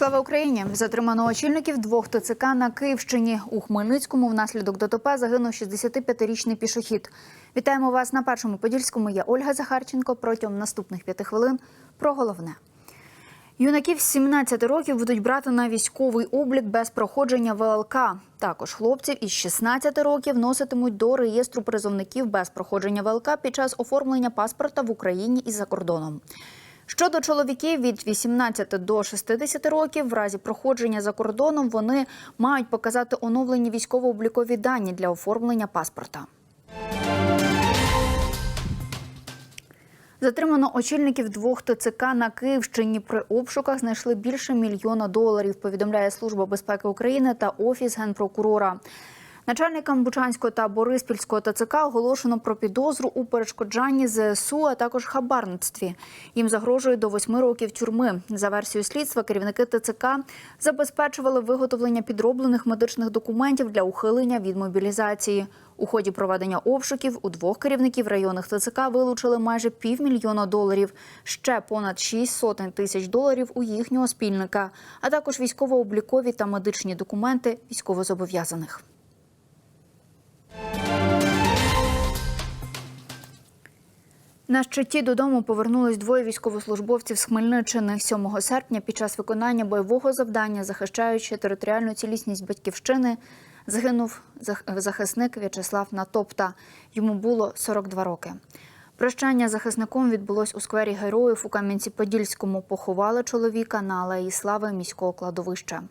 Слава Україні! Затримано очільників двох ТЦК на Київщині. У Хмельницькому внаслідок ДТП загинув 65-річний пішохід. Вітаємо вас на першому подільському. Я Ольга Захарченко. Протягом наступних п'яти хвилин про головне. Юнаків з 17 років будуть брати на військовий облік без проходження ВЛК. Також хлопців із 16 років носитимуть до реєстру призовників без проходження ВЛК під час оформлення паспорта в Україні і за кордоном. Щодо чоловіків від 18 до 60 років, в разі проходження за кордоном вони мають показати оновлені військово-облікові дані для оформлення паспорта. Затримано очільників двох ТЦК на Київщині. При обшуках знайшли більше мільйона доларів. Повідомляє Служба безпеки України та офіс генпрокурора. Начальникам Бучанського та Бориспільського ТЦК оголошено про підозру у перешкоджанні ЗСУ, а також хабарництві. Їм загрожує до восьми років тюрми. За версією слідства, керівники ТЦК забезпечували виготовлення підроблених медичних документів для ухилення від мобілізації. У ході проведення обшуків у двох керівників районних ТЦК вилучили майже півмільйона доларів, ще понад шість сотень тисяч доларів у їхнього спільника, а також військово-облікові та медичні документи військовозобов'язаних. На щиті додому повернулись двоє військовослужбовців з Хмельниччини 7 серпня під час виконання бойового завдання, захищаючи територіальну цілісність батьківщини. Загинув зах- захисник В'ячеслав Натопта. Йому було 42 роки. Прощання захисником відбулось у сквері героїв у Кам'янці-Подільському. Поховали чоловіка на алеї слави міського кладовища.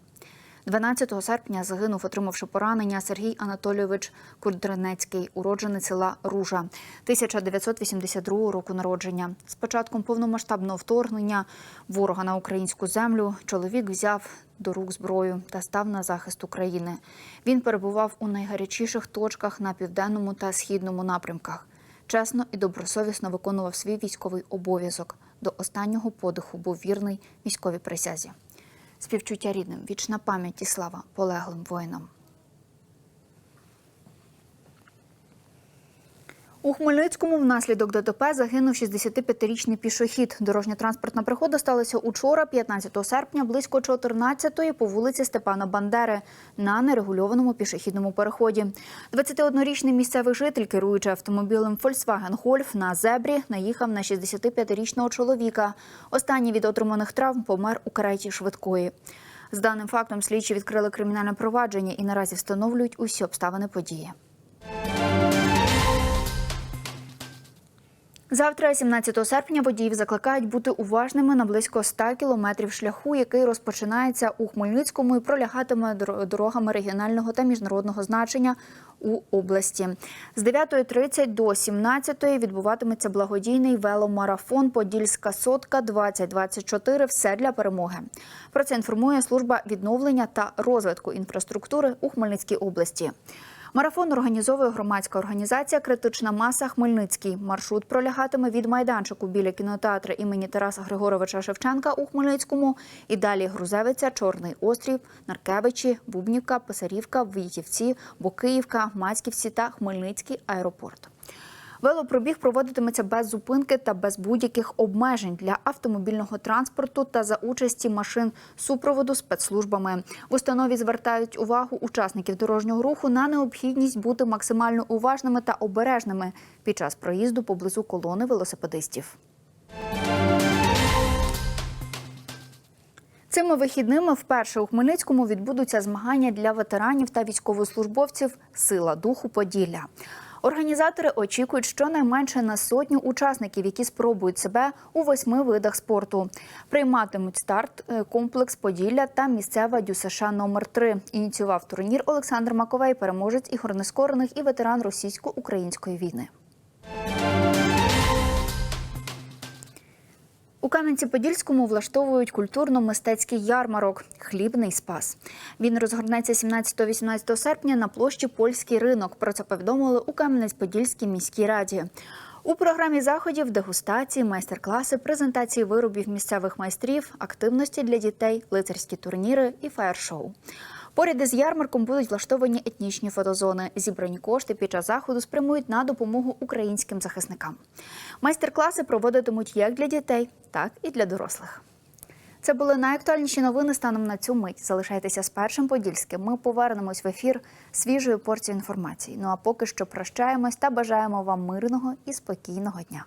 12 серпня загинув, отримавши поранення Сергій Анатолійович Курдренецький, уроджений села Ружа, 1982 року народження. З початком повномасштабного вторгнення ворога на українську землю чоловік взяв до рук зброю та став на захист України. Він перебував у найгарячіших точках на південному та східному напрямках. Чесно і добросовісно виконував свій військовий обов'язок. До останнього подиху був вірний військовій присязі. Співчуття рідним, вічна пам'ять і слава полеглим воїнам. У Хмельницькому внаслідок ДТП загинув 65-річний пішохід. Дорожньо-транспортна пригода сталася учора, 15 серпня, близько 14-ї по вулиці Степана Бандери на нерегульованому пішохідному переході. 21-річний місцевий житель, керуючи автомобілем Volkswagen Golf на зебрі, наїхав на 65-річного чоловіка. Останній від отриманих травм помер у кареті швидкої. З даним фактом слідчі відкрили кримінальне провадження і наразі встановлюють усі обставини події. Завтра, 17 серпня, водіїв закликають бути уважними на близько 100 кілометрів шляху, який розпочинається у Хмельницькому і пролягатиме дор- дорогами регіонального та міжнародного значення у області. З 9.30 до 17.00 відбуватиметься благодійний веломарафон Подільська сотка 2024 Все для перемоги. Про це інформує служба відновлення та розвитку інфраструктури у Хмельницькій області. Марафон організовує громадська організація Критична маса Хмельницький. Маршрут пролягатиме від майданчику біля кінотеатру імені Тараса Григоровича Шевченка у Хмельницькому і далі Грузевиця, Чорний острів, Наркевичі, Бубнівка, Писарівка, Виїтівці, Бокиївка, Мацьківці та Хмельницький аеропорт. Велопробіг проводитиметься без зупинки та без будь-яких обмежень для автомобільного транспорту та за участі машин супроводу спецслужбами. В установі звертають увагу учасників дорожнього руху на необхідність бути максимально уважними та обережними під час проїзду поблизу колони велосипедистів. Цими вихідними вперше у Хмельницькому відбудуться змагання для ветеранів та військовослужбовців Сила духу Поділля. Організатори очікують щонайменше на сотню учасників, які спробують себе у восьми видах спорту. Прийматимуть старт е, комплекс Поділля та місцева ДЮСШ номер 3 Ініціював турнір Олександр Маковей, переможець ігор нескорених і ветеран російсько-української війни. У Кам'янці-Подільському влаштовують культурно-мистецький ярмарок Хлібний спас. Він розгорнеться 17-18 серпня на площі Польський ринок. Про це повідомили у Кам'янець-Подільській міській раді. У програмі заходів дегустації, майстер-класи, презентації виробів місцевих майстрів, активності для дітей, лицарські турніри і фаєр-шоу. Поряд із ярмарком будуть влаштовані етнічні фотозони. Зібрані кошти під час заходу спрямують на допомогу українським захисникам. Майстер-класи проводитимуть як для дітей, так і для дорослих. Це були найактуальніші новини станом на цю мить. Залишайтеся з першим подільським. Ми повернемось в ефір свіжою порцією інформації. Ну а поки що прощаємось та бажаємо вам мирного і спокійного дня.